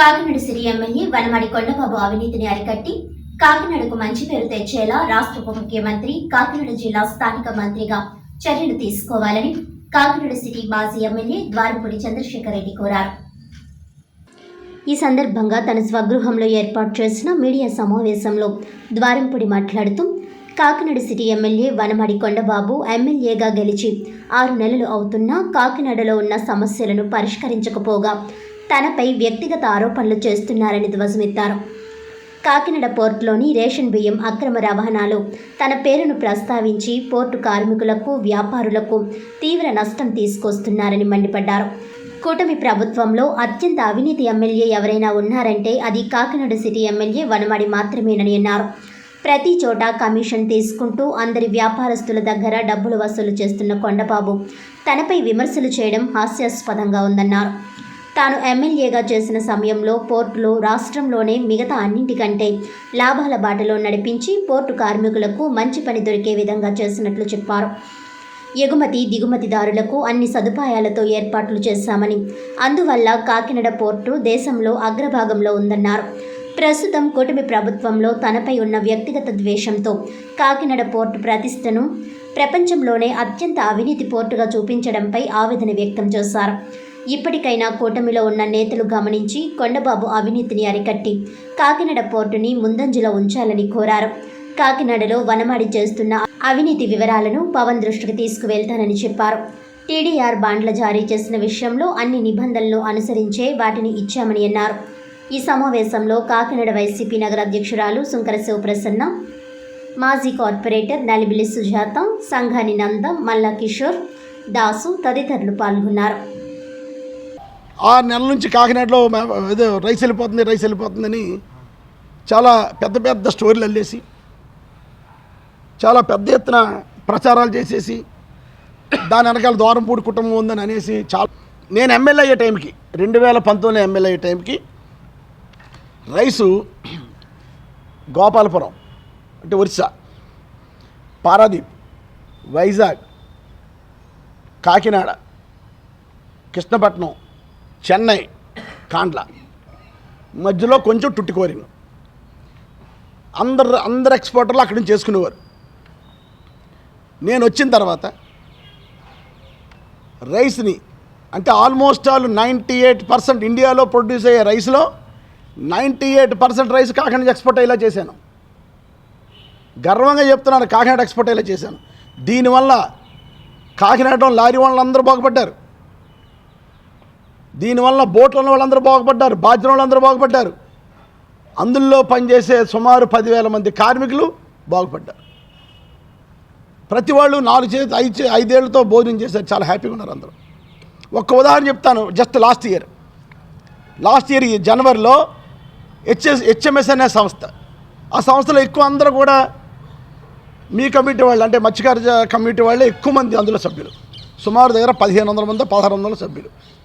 కాకినాడ సిరి MLA Vanamadi Kondababu అవినీతిని అరికట్టి కాకినాడకు మంచి పేరు తెచ్చేలా రాష్ట్ర ఉప ముఖ్యమంత్రి కాకినాడ జిల్లా స్థానిక మంత్రిగా చర్యలు తీసుకోవాలని కాకినాడ సిటీ మాజీ ఎమ్మెల్యే ద్వారపూడి చంద్రశేఖర్ రెడ్డి కోరారు. ఈ సందర్భంగా తన స్వగృహంలో ఏర్పాటు చేసిన మీడియా సమావేశంలో ద్వారంపూడి మాట్లాడుతూ కాకినాడ సిటీ ఎమ్మెల్యే వనమడి కొండబాబు ఎమ్మెల్యేగా గెలిచి ఆరు నెలలు అవుతున్నా కాకినాడలో ఉన్న సమస్యలను పరిష్కరించకపోగా తనపై వ్యక్తిగత ఆరోపణలు చేస్తున్నారని ధ్వజమెత్తారు. కాకినాడ పోర్టులోని రేషన్ బియ్యం అక్రమ రవాణాలో తన పేరును ప్రస్తావించి పోర్టు కార్మికులకు వ్యాపారులకు తీవ్ర నష్టం తీసుకొస్తున్నారని మండిపడ్డారు. కూటమి ప్రభుత్వంలో అత్యంత అవినీతి ఎమ్మెల్యే ఎవరైనా ఉన్నారంటే అది కాకినాడ సిటీ ఎమ్మెల్యే వనమాడి మాత్రమేనని అన్నారు. ప్రతి చోట కమిషన్ తీసుకుంటూ అందరి వ్యాపారస్తుల దగ్గర డబ్బులు వసూలు చేస్తున్న కొండబాబు తనపై విమర్శలు చేయడం హాస్యాస్పదంగా ఉందన్నారు. తాను ఎమ్మెల్యేగా చేసిన సమయంలో పోర్టులో రాష్ట్రంలోనే మిగతా అన్నింటికంటే లాభాల బాటలో నడిపించి పోర్టు కార్మికులకు మంచి పని దొరికే విధంగా చేసినట్లు చెప్పారు. ఎగుమతి దిగుమతిదారులకు అన్ని సదుపాయాలతో ఏర్పాట్లు చేశామని అందువల్ల కాకినాడ పోర్టు దేశంలో అగ్రభాగంలో ఉందన్నారు. ప్రస్తుతం కూటమి ప్రభుత్వంలో తనపై ఉన్న వ్యక్తిగత ద్వేషంతో కాకినాడ పోర్టు ప్రతిష్టను ప్రపంచంలోనే అత్యంత అవినీతి పోర్టుగా చూపించడంపై ఆవేదన వ్యక్తం చేశారు. ఇప్పటికైనా కూటమిలో ఉన్న నేతలు గమనించి కొండబాబు అవినీతిని అరికట్టి కాకినాడ పోర్టుని ముందంజలో ఉంచాలని కోరారు. కాకినాడలో వనమాడి చేస్తున్న అవినీతి వివరాలను పవన్ దృష్టికి తీసుకువెళ్తానని చెప్పారు. టీడీఆర్ బాండ్ల జారీ చేసిన విషయంలో అన్ని నిబంధనలను అనుసరించే వాటిని ఇచ్చామని అన్నారు. ఈ సమావేశంలో కాకినాడ వైసీపీ నగర అధ్యక్షురాలు సుంకర శివప్రసన్న మాజీ కార్పొరేటర్ నలిబిలి సుజాత సంఘాని నంద మల్లా కిషోర్ దాసు తదితరులు పాల్గొన్నారు. ఆరు నెలల నుంచి కాకినాడలో ఏదో రైస్ వెళ్ళిపోతుంది రైస్ వెళ్ళిపోతుందని చాలా పెద్ద పెద్ద స్టోరీలు అల్లేసి చాలా పెద్ద ఎత్తున ప్రచారాలు చేసేసి దాని వెనకాల దూరంపూడి కుటుంబం ఉందని అనేసి చాలా నేను ఎమ్మెల్యే అయ్యే టైంకి రెండు వేల పంతొమ్మిది ఎమ్మెల్యే అయ్యే టైంకి రైసు గోపాలపురం అంటే ఒరిస్సా పారాదీప్ వైజాగ్ కాకినాడ కృష్ణపట్నం చెన్నై కాండ్ల. మధ్యలో కొంచెం టుట్టుకోరింగ్ అందరు అందరు ఎక్స్పోర్టర్లు అక్కడి నుంచి చేసుకునేవారు. నేను వచ్చిన తర్వాత రైస్ని అంటే almost all ninety eight percent ఇండియాలో ప్రొడ్యూస్ అయ్యే రైస్లో ninety eight percent rice Kakinada export అయ్యేలా చేశాను. గర్వంగా చెప్తున్నాను కాకినాడ ఎక్స్పోర్ట్ అయ్యేలా చేశాను. దీనివల్ల కాకినాడ లారీ వాళ్ళందరూ బాగుపడ్డారు. దీనివల్ల బోట్లో వాళ్ళందరూ బాగుపడ్డారు బాధ్యత వాళ్ళందరూ బాగుపడ్డారు. అందులో పనిచేసే సుమారు పదివేల మంది కార్మికులు బాగుపడ్డారు. ప్రతి వాళ్ళు నాలుగు చేతి ఐదు చే- ఐదేళ్ళతో భోజనం చేశారు చాలా హ్యాపీగా ఉన్నారు అందరూ. ఒక్క ఉదాహరణ చెప్తాను just last year last year ఈ జనవరిలో హెచ్ఎస్ హెచ్ఎంఎస్ అనే సంస్థ. ఆ సంస్థలో ఎక్కువ అందరూ కూడా మీ కమిటీ వాళ్ళు అంటే మత్స్యకార కమ్యూనిటీ కమిటీ వాళ్ళే ఎక్కువ మంది అందులో సభ్యులు. సుమారు దగ్గర పదిహేను వందల మంది పదహారు వందల సభ్యులు.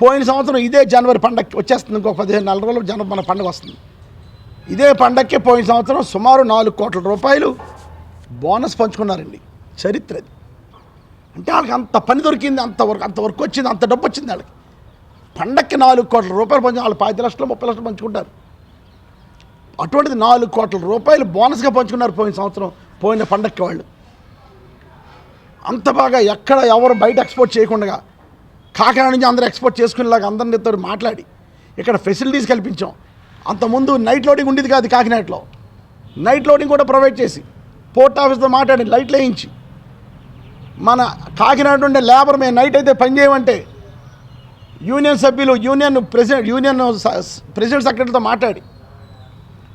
పోయిన సంవత్సరం ఇదే జనవరి పండగకి వచ్చేస్తుంది ఇంకో పదిహేను నెల రోజులు జనవరి మన పండగ వస్తుంది. ఇదే పండగకి పోయిన సంవత్సరం సుమారు నాలుగు కోట్ల రూపాయలు బోనస్ పంచుకున్నారండి చరిత్ర అది. అంటే వాళ్ళకి అంత పని దొరికింది అంత వర్క్ అంత వర్క్ వచ్చింది అంత డబ్బు వచ్చింది వాళ్ళకి. పండక్కి నాలుగు కోట్ల రూపాయలు పంచు వాళ్ళు పది లక్షలు ముప్పై లక్షలు పంచుకుంటారు. అటువంటిది నాలుగు కోట్ల రూపాయలు బోనస్గా పంచుకున్నారు పోయిన సంవత్సరం పోయిన పండక్కి వాళ్ళు. అంత బాగా ఎక్కడ ఎవరు బయట ఎక్స్పోర్ట్ చేయకుండా కాకినాడ నుంచి అందరూ ఎక్స్పోర్ట్ చేసుకునేలాగా అందరితో మాట్లాడి ఇక్కడ ఫెసిలిటీస్ కల్పించాం. అంతకుముందు నైట్ లోడింగ్ ఉండేది కాదు కాకినాడలో. నైట్ లోడింగ్ కూడా ప్రొవైడ్ చేసి పోర్ట్ ఆఫీస్తో మాట్లాడి లైట్లు వేయించి మన కాకినాడ ఉండే లేబర్ మేము నైట్ అయితే పనిచేయమంటే యూనియన్ సభ్యులు యూనియన్ ప్రెసిడెంట్ యూనియన్ స- ప్రెసిడెంట్ సెక్రటరీతో మాట్లాడి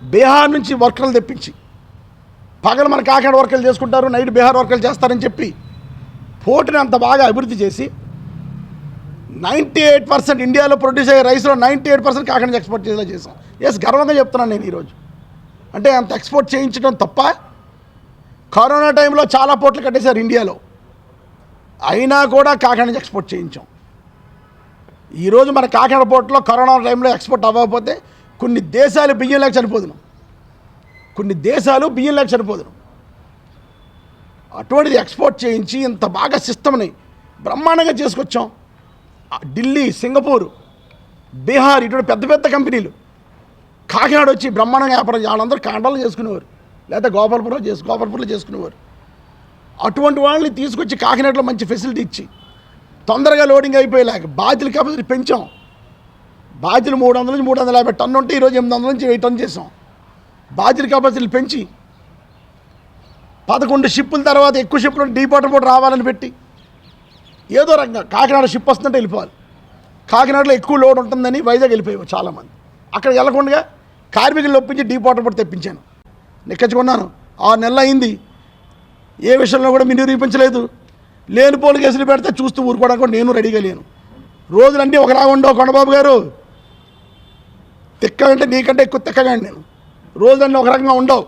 బీహార్ నుంచి వర్కర్లు తెప్పించి పగలు మన కాకినాడ వర్కర్లు చేసుకుంటారు నైట్ బీహార్ వర్కర్లు చేస్తారని చెప్పి పోర్టుని అంత బాగా అభివృద్ధి చేసి నైంటీ ఎయిట్ పర్సెంట్ ఇండియాలో ప్రొడ్యూస్ అయ్యే రైస్లో ninety eight percent Kakinada export చేసేలా చేసాం ఎస్ గర్వంగా చెప్తున్నాను నేను ఈరోజు. అంటే అంత ఎక్స్పోర్ట్ చేయించడం తప్ప కరోనా టైంలో చాలా పోట్లు కట్టేశారు ఇండియాలో. అయినా కూడా కాకినాడ నుంచి ఎక్స్పోర్ట్ చేయించాం. ఈరోజు మన కాకినాడ పోర్ట్లో కరోనా టైంలో ఎక్స్పోర్ట్ అవ్వకపోతే కొన్ని దేశాలు బియ్యం లేక చనిపోదును. కొన్ని దేశాలు బియ్యం లేక చనిపోదును. అటువంటిది ఎక్స్పోర్ట్ చేయించి ఇంత బాగా సిస్టమ్ని బ్రహ్మాండంగా చేసుకొచ్చాం. ఢిల్లీ సింగపూర్ బీహార్ ఇటువంటి పెద్ద పెద్ద కంపెనీలు. కాకినాడ వచ్చి బ్రహ్మాండంగా వ్యాపారం వాళ్ళందరూ కాండాలు చేసుకునేవారు. లేదా గోపాలపురం చేసు గోపాలపురంలో చేసుకునేవారు. అటువంటి వాళ్ళని తీసుకొచ్చి కాకినాడలో మంచి ఫెసిలిటీ ఇచ్చి తొందరగా లోడింగ్ అయిపోయేలాగా బాధ్యుల కెపాసిటీ పెంచాం. బాధ్యులు మూడు వందల నుంచి మూడు వందల యాభై టన్ను ఉంటే ఈరోజు ఎనిమిది వందల నుంచి వెయ్యి టన్ చేసాం బాధ్యుల కెపాసిటీలు పెంచి పదకొండు షిప్పుల తర్వాత ఎక్కువ షిప్పులు డీపోటర్ కూడా రావాలని పెట్టి ఏదో రకంగా కాకినాడ షిప్ వస్తుందంటే వెళ్ళిపోవాలి. కాకినాడలో ఎక్కువ లోడ్ ఉంటుందని వైజాగ్ వెళ్ళిపోయావు చాలామంది. అక్కడ వెళ్ళకుండా కార్మికులు ఒప్పించి డీపోటర్ పోటీ తెప్పించాను. నెక్కించుకున్నాను ఆరు నెలలు అయింది. ఏ విషయంలో కూడా మీరు నిరూపించలేదు. లేని పోలు కేసులు పెడితే చూస్తూ ఊరుకోవడానికి నేను రెడీగా లేను. రోజులన్నీ ఒకలా ఉండవు కొండబాబు గారు. తిక్క అంటే నీకంటే ఎక్కువ తిక్కగా నేను. రోజులన్నీ ఒక రకంగా ఉండవు.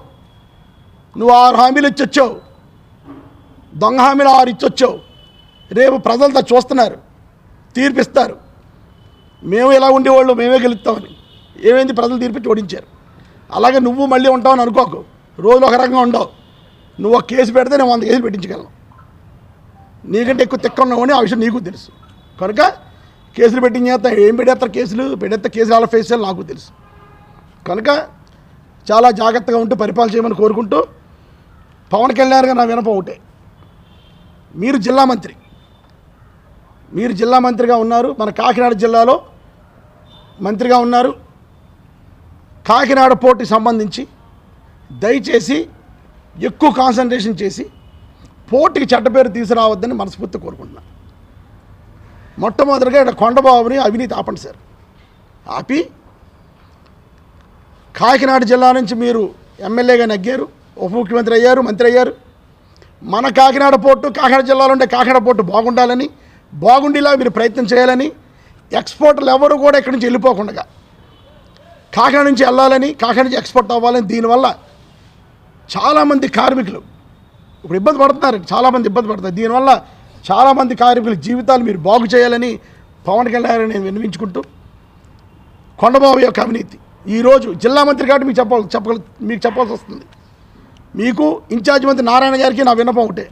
నువ్వు ఆరు హామీలు ఇచ్చొచ్చావు. దొంగ హామీలు ఆరు ఇచ్చొచ్చావు. రేపు ప్రజలతో చూస్తున్నారు తీర్పిస్తారు. మేము ఎలా ఉండేవాళ్ళు మేమే గెలుస్తామని. ఏమైంది? ప్రజలు తీర్పిచ్చి ఓడించారు. అలాగే నువ్వు మళ్ళీ ఉంటావని అనుకోకు. రోజులు ఒక రకంగా ఉండవు. నువ్వు ఒక కేసు పెడితే నేను వంద కేసులు పెట్టించగలను. నీకంటే ఎక్కువ తిక్క ఉన్నావని ఆ విషయం నీకు తెలుసు. కనుక కేసులు పెట్టించేస్తా ఏం పెట్టేస్తారు కేసులు? పెట్టేస్తే కేసులు అలా ఫేస్ చేయాలి నాకు తెలుసు. కనుక చాలా జాగ్రత్తగా ఉంటూ పరిపాలన చేయమని కోరుకుంటూ పవన్ కళ్యాణ్ గారు నా వినపం ఒకటే. మీరు జిల్లా మంత్రి. మీరు జిల్లా మంత్రిగా ఉన్నారు మన కాకినాడ జిల్లాలో మంత్రిగా ఉన్నారు. కాకినాడ పోర్టుకి సంబంధించి దయచేసి ఎక్కువ కాన్సన్ట్రేషన్ చేసి పోర్టుకి చెడ్డ పేరు తీసుకురావద్దని మనస్ఫూర్తి కోరుకుంటున్నాను మొట్టమొదటిగా ఇక్కడ కొండబాబుని అవినీతి ఆపండి సార్. ఆపి కాకినాడ జిల్లా నుంచి మీరు ఎమ్మెల్యేగా నగ్గారు ఉప ముఖ్యమంత్రి అయ్యారు మంత్రి అయ్యారు. మన కాకినాడ పోర్టు కాకినాడ జిల్లాలో ఉండే కాకినాడ పోర్టు బాగుండాలని బాగుండేలా మీరు ప్రయత్నం చేయాలని ఎక్స్పోర్టర్లు ఎవరు కూడా ఇక్కడి నుంచి వెళ్ళిపోకుండా కాకినాడ నుంచి వెళ్ళాలని కాకినాడ నుంచి ఎక్స్పోర్ట్ అవ్వాలని దీనివల్ల చాలామంది కార్మికులు ఇప్పుడు ఇబ్బంది పడుతున్నారు చాలామంది ఇబ్బంది పడుతున్నారు. దీనివల్ల చాలామంది కార్మికుల జీవితాలు మీరు బాగు చేయాలని పవన్ కళ్యాణ్ నేను విన్నవించుకుంటూ కొండబాబు యొక్క అవినీతి. ఈరోజు జిల్లా మంత్రి కాబట్టి మీకు చెప్పాలి చెప్పగల మీకు చెప్పాల్సి వస్తుంది. మీకు ఇన్ఛార్జ్ మంత్రి నారాయణ గారికి నా విన్నపం ఒకటే.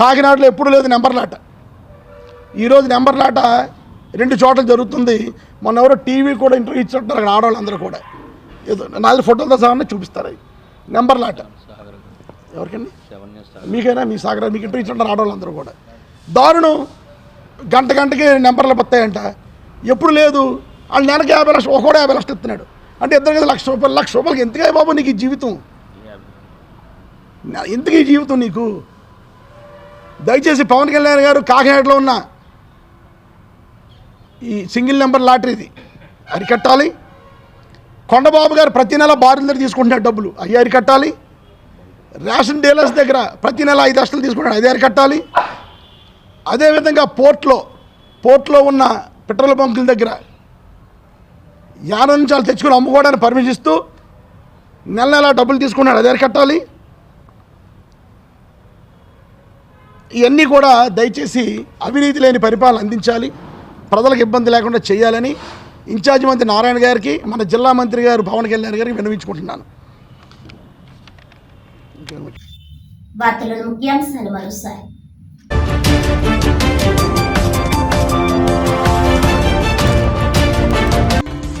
కాకినాడలో ఎప్పుడు లేదు నెంబర్లాట ఈరోజు నెంబర్లాట రెండు చోట్ల జరుగుతుంది. మొన్న ఎవరో టీవీ కూడా ఇంటర్వ్యూ ఇచ్చుంటారు అక్కడ ఆడవాళ్ళందరూ కూడా. ఏదో నాలుగు ఫోటోలతో సహా చూపిస్తారు అవి. నెంబర్లాట ఎవరికండి? మీకైనా? మీ సాగర మీకు ఇంటర్వ్యూ ఇచ్చుంటారు ఆడవాళ్ళందరూ కూడా. దారుణం. గంట గంటకి నెంబర్లు పత్తాయంట ఎప్పుడు లేదు. వాళ్ళు నెలకి యాభై లక్షలు ఒకడు యాభై లక్షలు ఇస్తున్నాడు. అంటే ఇద్దరు కదా లక్ష రూపాయలు లక్ష రూపాయలకి ఎంతగా బాబు నీకు ఈ జీవితం? నా- ఎందుకు ఈ జీవితం నీకు? దయచేసి పవన్ కళ్యాణ్ గారు కాకినాడలో ఉన్న ఈ సింగిల్ నెంబర్ లాటరీది అరికట్టాలి. కొండబాబు గారు ప్రతి నెల బారుల దగ్గర తీసుకుంటున్నాడు డబ్బులు. అవి అరికట్టాలి. రేషన్ డీలర్స్ దగ్గర ప్రతి నెల ఐదు లక్షలు తీసుకుంటాడు అది అరికట్టాలి. అదేవిధంగా పోర్ట్లో పోర్ట్లో ఉన్న పెట్రోల్ బంకుల దగ్గర యానం నుంచి తెచ్చుకొని అమ్ముకోవడానికి పర్మిషన్ ఇస్తూ నెల నెల డబ్బులు తీసుకున్నాడు అది అరికట్టాలి. ఇవన్నీ కూడా దయచేసి అవినీతి లేని పరిపాలన అందించాలి. ప్రజలకు ఇబ్బంది లేకుండా చేయాలని ఇన్ఛార్జ్ మంత్రి నారాయణ గారికి మన జిల్లా మంత్రి గారు పవన్ కళ్యాణ్ గారికి విన్నవించుకుంటున్నాను. వార్తలను ముఖ్యాంశాలు మరోసారి.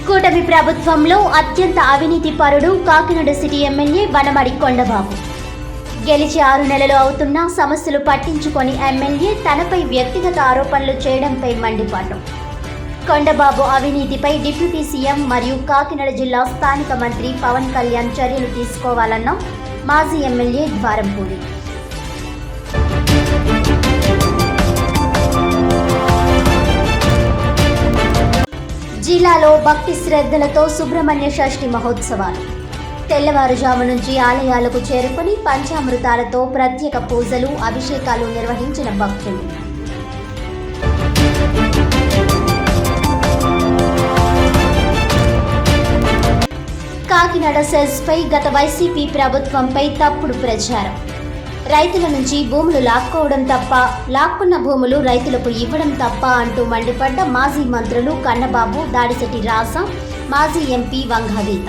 కూటమి ప్రభుత్వంలో అత్యంత అవినీతి పరుడు కాకినాడ సిటీ ఎమ్మెల్యే వనమడి కొండబాబు. గెలిచి ఆరు నెలలు అవుతున్నా సమస్యలు పట్టించుకొని ఎమ్మెల్యే తనపై వ్యక్తిగత ఆరోపణలు చేయడంపై మండిపాటు కొండబాబు అవినీతిపై డిప్యూటీ సీఎం మరియు కాకినాడ జిల్లా స్థానిక మంత్రి పవన్ కళ్యాణ్ చర్యలు తీసుకోవాలన్న మాజీ ఎమ్మెల్యే ద్వారంపూడి. జిల్లాలో భక్తి శ్రద్ధలతో సుబ్రహ్మణ్య షష్ఠి మహోత్సవాలు. తెల్లవారుజాము నుంచి ఆలయాలకు చేరుకుని పంచామృతాలతో ప్రత్యేక పూజలు అభిషేకాలు నిర్వహించిన భక్తులు. కాకినాడ సెస్ గత వైసీపీ ప్రభుత్వంపై తప్పుడు ప్రచారం. రైతుల నుంచి భూములు లాక్కోవడం తప్ప లాక్కున్న భూములు రైతులకు ఇవ్వడం తప్ప అంటూ మండిపడ్డ మాజీ మంత్రులు కన్నబాబు దాడిశెట్టి రాస మాజీ ఎంపీ వంగగీత